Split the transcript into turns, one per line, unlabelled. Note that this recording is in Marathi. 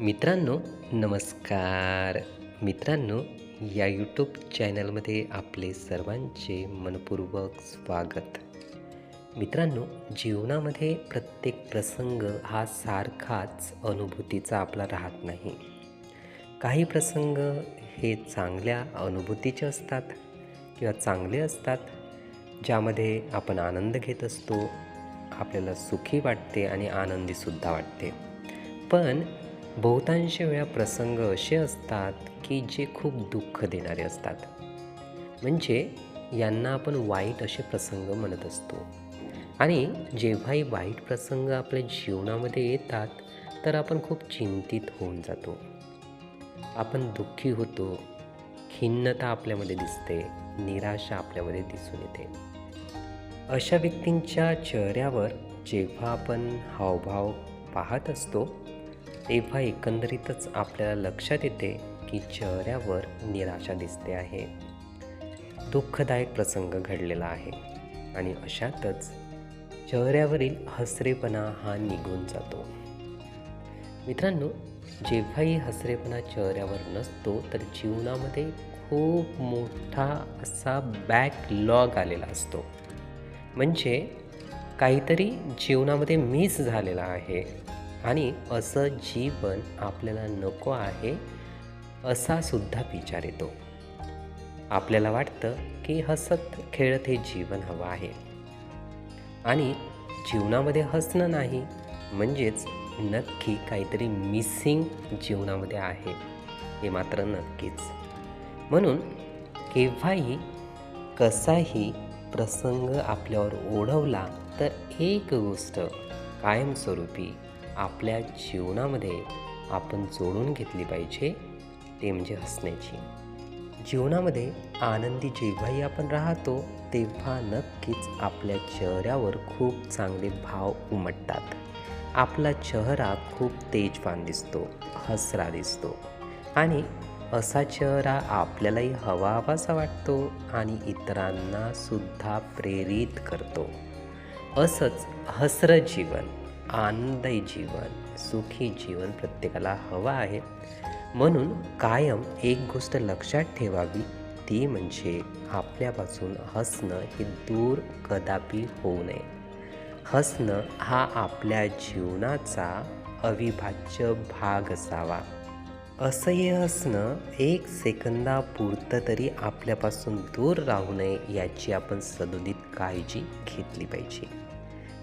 मित्रांनो नमस्कार. मित्रांनो या यूट्यूब चॅनलमध्ये आपले सर्वांचे मनपूर्वक स्वागत. मित्रांनो जीवनामध्ये प्रत्येक प्रसंग हा सारखाच अनुभूतीचा आपला राहत नाही. काही प्रसंग हे चांगल्या अनुभूतीचे असतात किंवा चांगले असतात ज्यामध्ये आपण आनंद घेत असतो आपल्याला सुखी वाटते आणि आनंदीसुद्धा वाटते. पण बहुतांश वेळा प्रसंग असे असतात की जे खूप दुःख देणारे असतात. म्हणजे यांना आपण वाईट असे प्रसंग म्हणत असतो. आणि जेव्हाही वाईट प्रसंग आपल्या जीवनामध्ये येतात तर आपण खूप चिंतित होऊन जातो. आपण दुःखी होतो खिन्नता आपल्यामध्ये दिसते निराशा आपल्यामध्ये दिसून येते. अशा व्यक्तींच्या चेहऱ्यावर जेव्हा आपण हावभाव पाहत असतो तेव्हा एकंदरीतच आपल्याला लक्षात येते की चेहऱ्यावर निराशा दिसते आहे. दुःखदायक प्रसंग घडलेला आहे आणि अशातच चेहऱ्यावरील हसरेपणा हा निघून जातो. मित्रांनो जेव्हाही हसरेपणा चेहऱ्यावर नसतो तर जीवनामध्ये खूप मोठा असा बॅकलॉग आलेला असतो. म्हणजे काहीतरी जीवनामध्ये मिस झालेला आहे. आणि असं जीवन आपल्याला नको आहे असा सुद्धा विचार येतो. आपल्याला वाटतं की हसत खेळत हे जीवन हवं आहे. आणि जीवनामध्ये हसणं नाही म्हणजेच नक्की काहीतरी मिसिंग जीवनामध्ये आहे हे मात्र नक्कीच. म्हणून केव्हाही कसाही प्रसंग आपल्यावर ओढवला तर एक गोष्ट कायमस्वरूपी आपल्या जीवनामध्ये आपण जोडून घेतली पाहिजे ते म्हणजे हसण्याची. जीवनामध्ये आनंदी जेव्हाही आपण राहतो तेव्हा नक्कीच आपल्या चेहऱ्यावर खूप चांगले भाव उमटतात. आपला चेहरा खूप तेजवान दिसतो हसरा दिसतो आणि असा चेहरा आपल्यालाही हवा हवासा वाटतो आणि इतरांना सुद्धा प्रेरित करतो. असंच हसरं जीवन. आनंददायी जीवन सुखी जीवन प्रत्येकाला हवं आहे. म्हणून कायम एक गोष्ट लक्षात ठेवावी ती म्हणजे आपल्यापासून हसणं हे दूर कदापि होऊ नये. हसणं हा आपल्या जीवनाचा अविभाज्य भाग असावा. असह्य हसणं एक सेकंदापुरतं तरी आपल्यापासून दूर राहू नये याची आपण सदोदित काळजी घेतली पाहिजे.